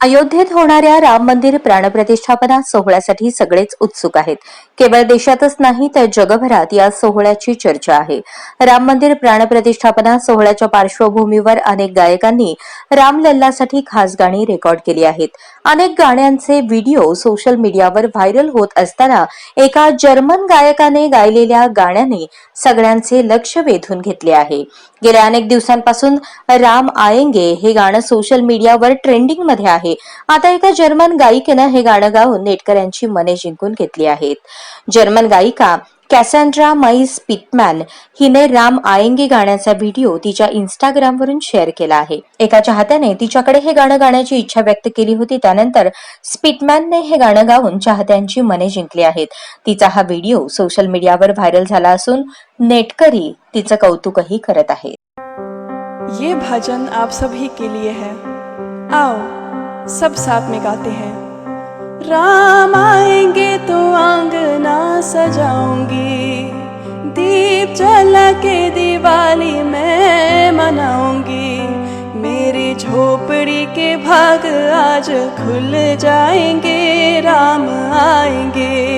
अयोध्येत होणाऱ्या राम मंदिर प्राणप्रतिष्ठापना सोहळ्यासाठी सगळेच उत्सुक आहेत. केवळ देशातच नाही तर जगभरात या सोहळ्याची चर्चा आहे. राम मंदिर प्राणप्रतिष्ठापना सोहळ्याच्या पार्श्वभूमीवर अनेक गायकांनी रामलल्लासाठी खास गाणी रेकॉर्ड केली आहेत. अनेक गाण्यांचे व्हिडिओ सोशल मीडियावर व्हायरल होत असताना एका जर्मन गायकाने गायलेल्या गाण्याने सगळ्यांचे लक्ष वेधून घेतले आहे. गेल्या अनेक दिवसांपासून राम आयंगे हे गाणं सोशल मीडियावर ट्रेंडिंगमध्ये आहे. आता एका जर्मन गायिकेनं हे गाणं गाऊन नेटकऱ्यांची मने जिंकून घेतली आहेत. जर्मन गायिका कॅसँड्रा माईस पिटमॅन हिने राम आयेंगे गाण्याचा व्हिडिओ तिच्या इंस्टाग्रामवरून शेअर केला आहे. एका चाहत्याने तिच्याकडे हे गाणं गाण्याची इच्छा व्यक्त केली होती त्यानंतर स्पिटमॅनने हे गाणं गाऊन चाहत्यांची मने जिंकली आहेत. तिचा हा व्हिडिओ सोशल मीडियावर व्हायरल झाला असून नेटकरी तिचं कौतुकही करत आहे. ये भजन आप सभी के लिए है। आओ सब साथ में गाते हैं। राम आएंगे तो आंगन सजाऊंगी। दीप जला के दिवाली मैं मनाऊंगी। मेरी झोपड़ी के भाग आज खुल जाएंगे राम आएंगे।